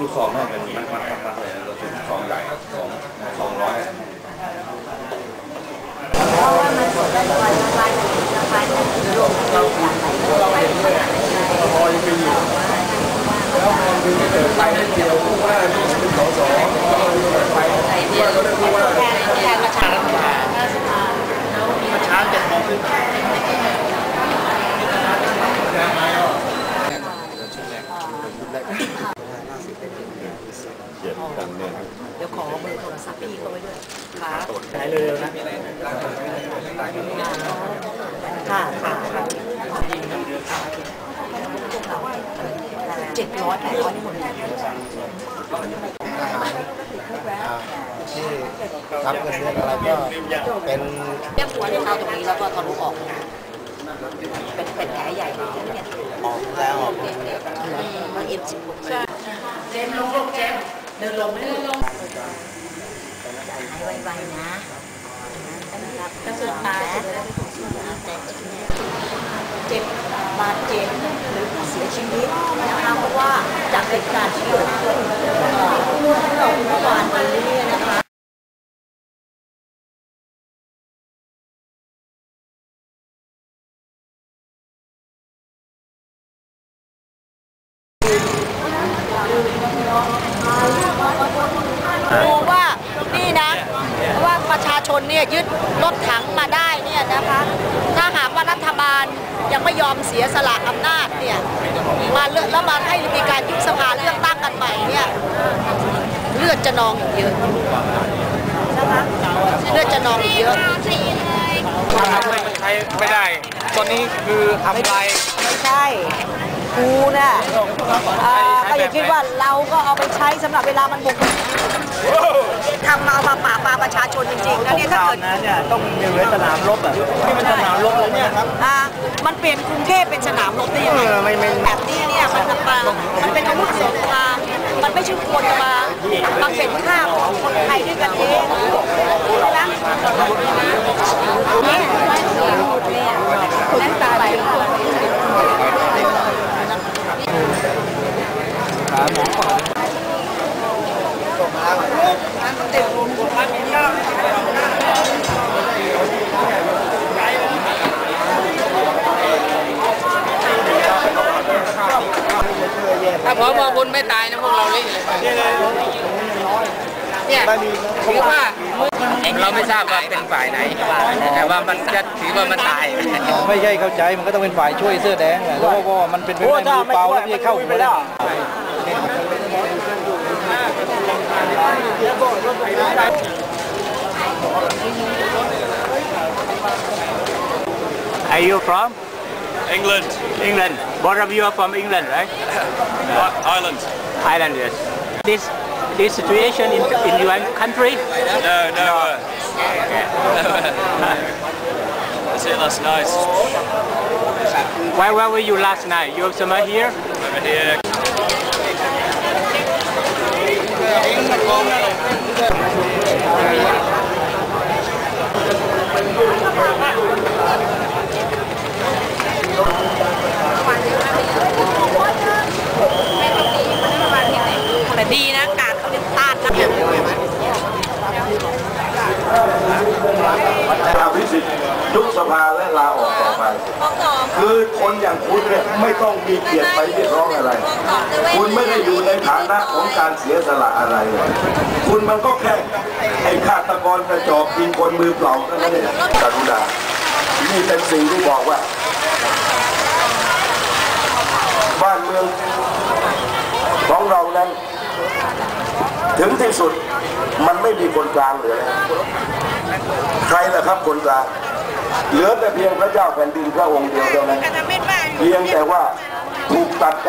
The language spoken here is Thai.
ลูกซองนั่นเป็นมัดมัดมัดมัดเลยเราเป็นซองใหญ่ซองซองร้อยเพราะว่ามันสดได้วันละวันละวันรวมเราจากไหนเราไปขนาดไหนพอยังเป็นอยู่แล้วมันคือเกิดไปให้เดียวผู้ว่าที่เป็นสสไปผู้ว่าก็ได้ผู้ว่าแทนแทนประชารัฐบาลเช้าเจ็ดโมงครึ่งเขียน กันเนี่ยเดี๋ยวขอเบอร์โทรศัพท์พี่เขาไว้ด้วยค่ะหายเร็วนะค่ะค่ะเจ็ดร้อยแปดร้อยนี่หมดเลยที่รับเงินเดือนอะไรก็เป็นเรียกหัวที่เข้าตรงนี้แล้วก็ทะลุออกเป็นเป็นแผลใหญ่เลยเนี่ยออกแล้วออกเนี่ยเนี่ยมันเอ็มสิบหกใช่เจมลงลูกเจม เดินลงไม่เดินลงให้ไวๆนะนะครับก็สุนตายแต่เจ็บบาดเจ็บหรือเสียชีวิตนะคะเพราะว่าจากเหตุการณ์ที่เกิดขึ้นเอ่อเมื่อวานนี้นะคะ ดูว่านี่นะว่าประชาชนเนี่ยยึดรถถังมาได้เนี่ยนะคะถ้าหากว่ารัฐบาลยังไม่ยอมเสียสละอำนาจเนี่ยมาเลือกแล้วมาให้มีการยุบสภาเลือกตั้งกันใหม่เนี่ยเลือดจะนองอีกเยอะนะคะเลือดจะนองอีกเยอะทำให้มันใช้ไม่ได้ตอนนี้คือทำลายไม่ใช่ กูน่ะเอ่อก็อย่าคิดว่าเราก็เอาไปใช้สำหรับเวลามันบุกทำมาเอามาป่าบปรามประชาชนจริงๆนะเนี่ยถ้าเกิด นั้นเนี่ยต้องมีไว้สนามรบอะนี่มันสนามรบแล้วเนี่ยครับ อ่ามันเปลี่ยนกรุงเทพเป็นสนามรบได้ยังไงเออไม่ไม่ แบบนี้เนี่ยมันทำมามันเป็นอาวุธสงครามมันไม่ใช่คนจะมามาเป็นข้าของคนไทยด้วยกันเองใช่ไหมเนี่ยนั่นตาไหล ถ้าพอบอบุญไม่ตายนะพวก เราเล่นเลยเนี่ยผมว่าเราไม่ทราบว่าเป็นฝ่ายไหน แต่ว่ามันจะถือว่ามันตาย ไม่ใช่เข้าใจมันก็ต้องเป็นฝ่ายช่วยเสื้อแดงแหละเพราะว่ามันเป็นไปไม่ได้มือเปล่าแล้วพี่จะเข้าหัวได้ Are you from England, England both of you are from England right I- Ireland. Ireland yes this this situation in in your country No, no. Uh, that's it last night. where where were you last night you have somewhere here Over here. à, แต่ดีนะกาดเขายังต้านนะอภิสิทธิ์ยุบสภาและลาออกต่อไป คือคนอย่างคุณเนี่ยไม่ต้องมีเกียรติไปเรียกร้องอะไร คุณไม่ได้อยู่ในฐานะของการเสียสละอะไรเลยคุณมันก็แค่ไอ้ฆาตกรกระจอกยิงคนมือเปล่าเท่านั้นเองกรุณานี่เป็นสิ่งที่บอกว่า บ้านเมืองของเรานั้น ถึงที่สุดมันไม่มีคนกลางเหลือแล้วใครล่ะครับคนกลางเหลือแต่เพียงพระเจ้าแผ่นดินพระองค์เดียวเท่านั้นเพียงแต่ว่าถูกตัดการ